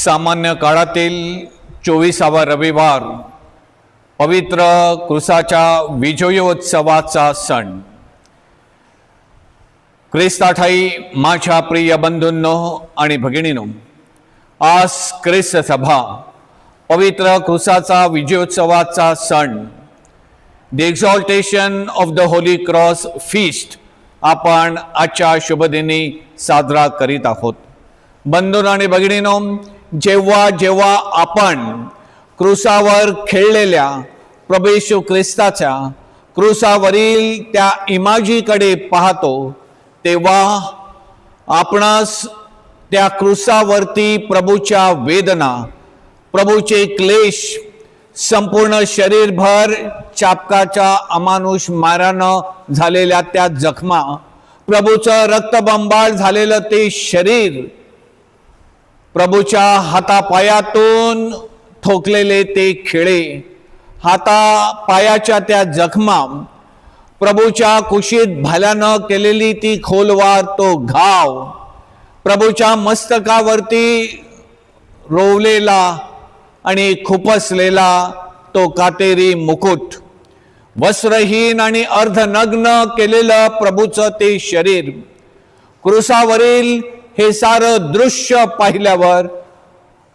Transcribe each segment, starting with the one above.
सामान्य काळातील चोवीसावा रविवार पवित्र क्रुसाच्या विजयोत्सवाचा सण. ख्रिस्ताठाई माझ्या प्रिय बंधूंनो आणि भगिनीनो आज ख्रिस्त सभा पवित्र क्रुसाचा विजयोत्सवाचा सण. The exaltation of the holy cross feast आपण आजच्या शुभदिनी साजरा करीत आहोत. बंधून आणि भगिनीनो जेव्हा जेव्हा आपण क्रुसावर खेळलेल्या प्रभेशू ख्रिस्ताच्या क्रुसावरील त्या इमाजीकडे पाहतो तेव्हा आपणास त्या क्रुसावरती प्रभूच्या वेदना प्रभूचे क्लेश संपूर्ण शरीरभर चापकाच्या अमानुष मारानं झालेल्या त्या जखमा प्रभूचं रक्तबंबाळ झालेलं ते शरीर प्रभूच्या हातापायातून ठोकलेले ते खिळे हाता पायाच्या त्या जखमा प्रभूच्या कुशीत भाल्यानं केलेली ती खोलवार तो घाव प्रभूच्या मस्तकावरती रोवलेला आणि खुपसलेला तो कातेरी मुकुट वस्त्रहीन आणि अर्धनग्न केलेलं प्रभूचं ते शरीर क्रुसावरील हे सारं दृश्य पाहिल्यावर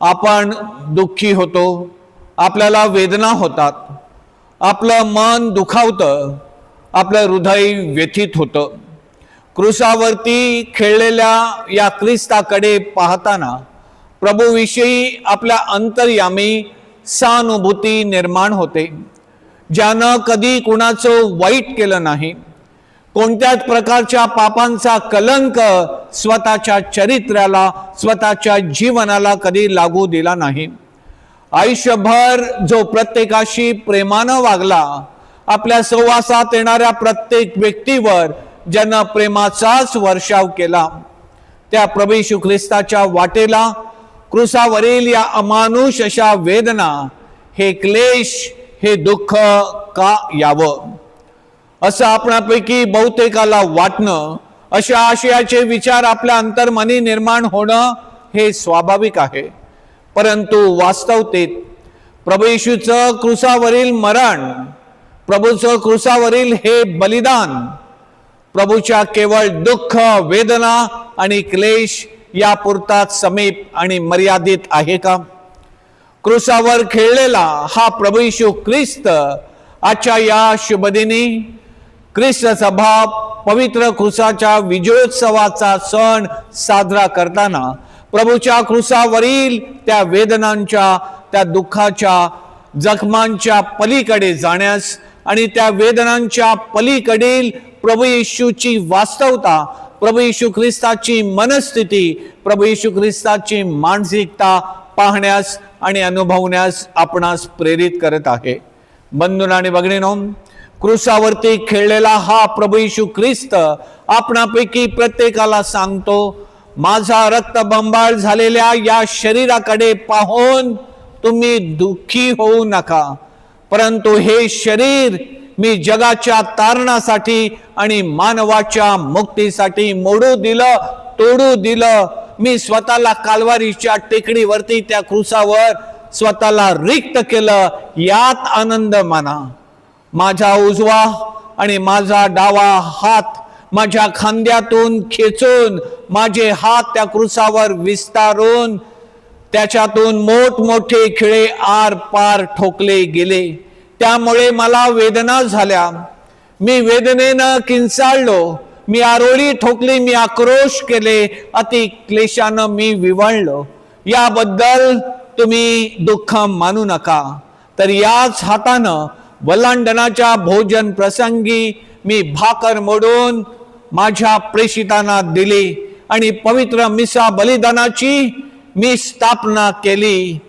आपण दुःखी होतो आपल्याला वेदना होतात आपलं मन दुखावतं आपलं हृदय व्यथित होतं. क्रुसावरती खेळलेल्या या ख्रिस्ताकडे पाहताना प्रभूविषयी आपल्या अंतर्यामी सहानुभूती निर्माण होते ज्यानं कधी कुणाचं वाईट केलं नाही. कोणत्याच प्रकारच्या पापांचा कलंक स्वतःच्या चरित्र्याला स्वतःच्या जीवनाला कधी लागू दिला नाही. आयुष्यभर जो प्रत्येकाशी प्रेमानं वागला आपल्या सहवासात येणाऱ्या प्रत्येक व्यक्तीवर ज्यानं प्रेमाचाच वर्षाव केला त्या प्रभू येशू ख्रिस्ताच्या वाटेला क्रुसावरील या अमानुष अशा वेदना हे क्लेश हे दुःख का यावं? असं आपणापैकी बहुतेकाला वाटणं अशा आशयाचे विचार आपल्या अंतर्मनी निर्माण होणं हे स्वाभाविक आहे. परंतु वास्तवतेत प्रभू येशूचं क्रुसावरील मरण प्रभूचं क्रुसावरील हे बलिदान प्रभूच्या केवळ दुःख वेदना आणि क्लेश यापुरताच समीप आणि मर्यादित आहे का? क्रुसावर खेळलेला हा प्रभू येशू ख्रिस्त आजच्या या शुभदिनी ख्रिस्त सभा पवित्र क्रुसाच्या विजयोत्सवाचा सण साजरा करताना प्रभूच्या क्रुसावरील त्या वेदनांच्या त्या दुःखाच्या जखमांच्या पलीकडे जाण्यास आणि त्या वेदनांच्या पलीकडील प्रभू येशूची वास्तवता प्रभू येशू ख्रिस्ताची मनस्थिती प्रभू येशू ख्रिस्ताची मानसिकता पाहण्यास आणि अनुभवण्यास आपणास प्रेरित करत आहे. बंधून आणि भगिनीनो क्रुसावरती खेळलेला हा प्रभू येशू ख्रिस्त आपणापैकी प्रत्येकाला सांगतो माझा रक्तबंबाळ झालेल्या या शरीराकडे पाहून तुम्ही दुःखी होऊ नका. परंतु हे शरीर मी जगाच्या तारणासाठी आणि मानवाच्या मुक्तीसाठी मोडू दिलं तोडू दिलं. मी स्वतःला कालवारीच्या टेकडीवरती त्या क्रुसावर स्वतःला रिक्त केलं. यात आनंद माना. माझा उजवा आणि माझा डावा हात माझ्या खांद्यातून खेचून माझे हात त्या क्रुसावर विस्तारून त्याच्यातून मोठमोठे खिळे आर पार ठोकले गेले. त्यामुळे मला वेदना झाल्या. मी वेदनेनं किंचाळलो मी आरोळी ठोकली मी आक्रोश केले अति क्लेशानं मी विवळलो. याबद्दल तुम्ही दुःख मानू नका. तर याच हातानं वलांडनाच्या भोजन प्रसंगी मी भाकर मोडून माझ्या प्रेषितांना दिली आणि पवित्र मिसा बलिदानाची मी स्थापना केली.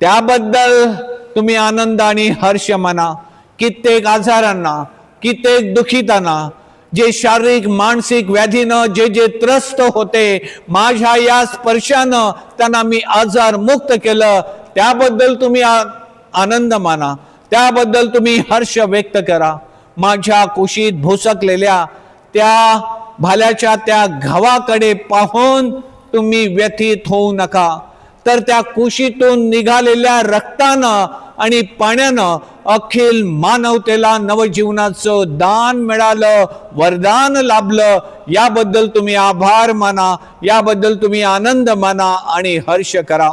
त्याबद्दल तुम्ही आनंद आणि हर्ष म्हणा कित्येक आजारांना कित्येक दुखितांना जे शारीरिक मानसिक व्याधीनं जे जे त्रस्त होते माझ्या या स्पर्शानं त्यांना मी आजार मुक्त केलं. त्याबद्दल तुम्ही आ- आनंद माना. त्याबद्दल तुम्ही हर्ष व्यक्त करा. माझ्या कुशीत भोसकलेल्या त्या भाल्याच्या त्या घावाकडे पाहून तुम्ही व्यथित होऊ नका. तर त्या कुशीतून निघालेल्या रक्तानं आणि पाण्यानं अखिल मानवतेला नवजीवनाचं दान मिळालं वरदान लाभलं. याबद्दल तुम्ही आभार माना याबद्दल तुम्ही आनंद माना आणि हर्ष करा.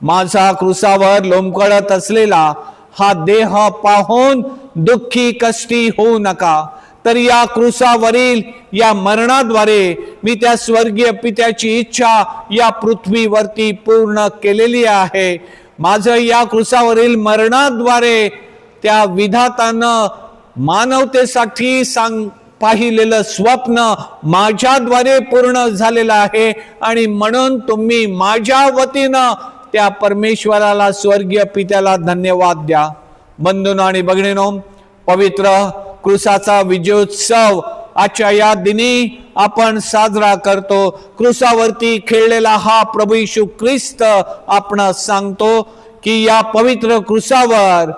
माझा क्रुसावर लोंबकळत असलेला हा देह पाहून दुःखी कष्टी होऊ नका. तर या क्रुसावरील या मरणाद्वारे मी त्या स्वर्गीय पित्याची इच्छा या पृथ्वीवरती पूर्ण केलेली आहे. माझं या क्रुसावरील मरणाद्वारे त्या विधातानं मानवतेसाठी सांग पाहिलेलं स्वप्न माझ्याद्वारे पूर्ण झालेलं आहे आणि म्हणून तुम्ही माझ्या वतीनं त्या परमेश्वराला स्वर्गीय पित्याला धन्यवाद द्या. बंधून आणि बघणीनो पवित्र कृषाचा विजयोत्सव आजच्या या दिनी आपण साजरा करतो. क्रुसावरती खेळलेला हा प्रभू यशू ख्रिस्त आपण सांगतो की या पवित्र क्रुसावर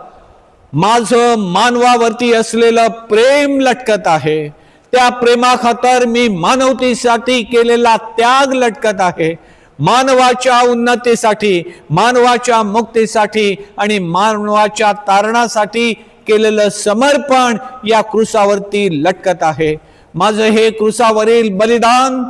माझं मानवावरती असलेलं प्रेम लटकत आहे. त्या प्रेमाखातर मी मानवतेसाठी केलेला त्याग लटकत आहे. मानवाच्या उन्नतीसाठी मानवाच्या मुक्तीसाठी आणि मानवाच्या तारणासाठी केलेलं समर्पण या क्रुसावरती लटकत आहे. माझं हे क्रुसावरील बलिदान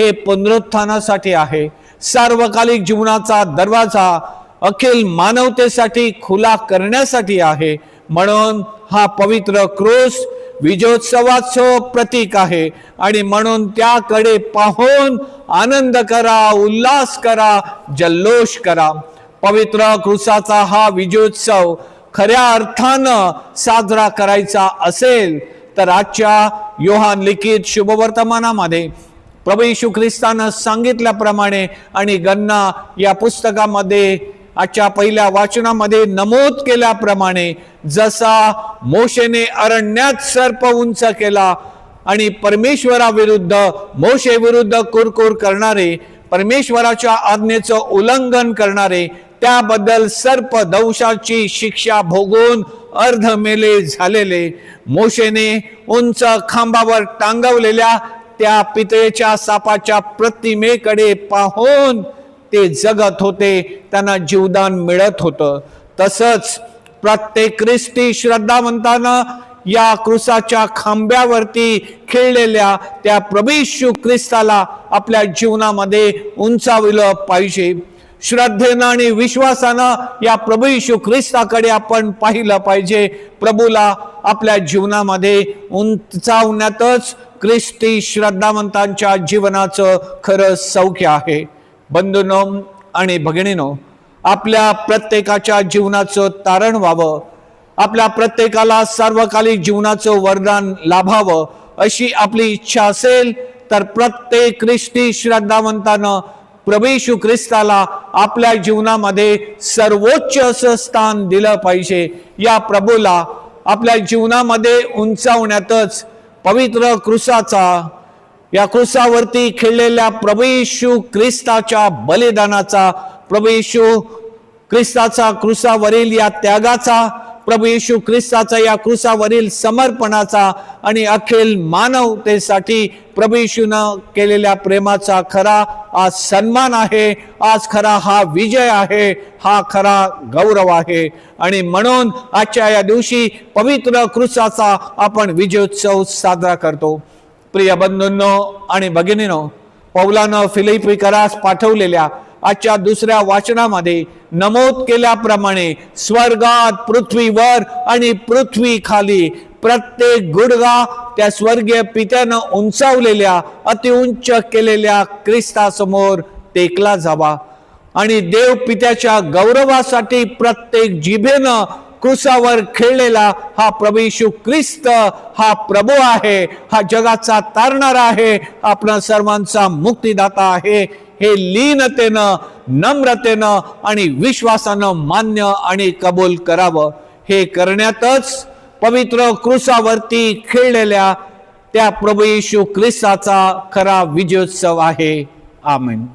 हे पुनरुत्थानासाठी आहे. सार्वकालिक जीवनाचा दरवाजा अखिल मानवतेसाठी खुला करण्यासाठी आहे. म्हणून हा पवित्र क्रूस विजयोत्सवाचं प्रतीक आहे. आणि म्हणून त्याकडे पाहून आनंद करा उल्हास करा जल्लोष करा. पवित्र कृसाचा हा विजयोत्सव खऱ्या अर्थानं साजरा करायचा असेल तर आजच्या योहान लिखित शुभवर्तमानामध्ये प्रभू येशू ख्रिस्तानं सांगितल्याप्रमाणे आणि गन्ना या पुस्तकामध्ये आजच्या पहिल्या वाचनामध्ये नमूद केल्याप्रमाणे जसा मोशेने अरण्यात सर्प उंच केला आणि परमेश्वराविरुद्ध मोशे विरुद्ध कुरकुर करणारे परमेश्वराच्या आज्ञेचं उल्लंघन करणारे त्याबद्दल सर्प दंशाची शिक्षा भोगून अर्ध मेले झालेले मोशेने उंच खांबावर टांगवलेल्या त्या पितळेच्या सापाच्या प्रतिमेकडे पाहून ते जगत होते त्यांना जीवदान मिळत होतं. तसंच प्रत्येक ख्रिस्ती श्रद्धावंतानं या क्रुसाच्या खांब्यावरती खेळलेल्या त्या प्रभू ख्रिस्ताला आपल्या जीवनामध्ये उंचाविलं पाहिजे. श्रद्धेनं आणि विश्वासानं या प्रभू येशू ख्रिस्ताकडे आपण पाहिलं पाहिजे. प्रभूला आपल्या जीवनामध्ये उंचावण्यातच ख्रिस्ती श्रद्धावंतांच्या जीवनाचं खरं सौख्य आहे. बंधूनो आणि भगिनीनो आपल्या प्रत्येकाच्या जीवनाचं तारण व्हावं आपल्या प्रत्येकाला सार्वकालिक जीवनाचं वरदान लाभावं अशी आपली इच्छा असेल तर प्रत्येक ख्रिस्ती श्रद्धावंतानं प्रभू ख्रिस्ताला आपल्या जीवनामध्ये सर्वोच्च असं स्थान दिलं पाहिजे. या प्रभूला आपल्या जीवनामध्ये उंचावण्यातच पवित्र कृषाचा या क्रुसावरती खेळलेल्या प्रभू येशू ख्रिस्ताच्या बलिदानाचा प्रभू येशू ख्रिस्ताचा क्रुसावरील या त्यागाचा प्रभू येशू ख्रिस्ताचा या क्रुसावरील समर्पणाचा आणि अखिल मानवतेसाठी प्रभू येशूनं केलेल्या प्रेमाचा खरा आज सन्मान आहे. आज खरा हा विजय आहे. हा खरा गौरव आहे. आणि म्हणून आजच्या या दिवशी पवित्र क्रुसाचा आपण विजयोत्सव साजरा करतो. प्रिय बंधूंनो आणि भगिनीनो पौलानं फिलिपिकरास पाठवलेल्या आजच्या दुसऱ्या वाचनामध्ये नमूद केल्याप्रमाणे स्वर्गात पृथ्वीवर आणि पृथ्वी खाली प्रत्येक गुडगा त्या स्वर्गीय पित्यानं उंचावलेल्या अतिउंच केलेल्या ख्रिस्तासमोर टेकला जावा. आणि देव पित्याच्या गौरवासाठी प्रत्येक जिभेनं क्रुसावर खेळलेला हा प्रभू येशू ख्रिस्त हा प्रभू आहे हा जगाचा तारणारा आहे आपणा सर्वांचा मुक्तीदाता आहे. हे लीनतेनं नम्रतेनं आणि विश्वासानं मान्य आणि कबूल करावं. हे करण्यातच पवित्र क्रुसावरती खेळलेल्या त्या प्रभू येशू ख्रिस्ताचा खरा विजयोत्सव आहे. आमेन.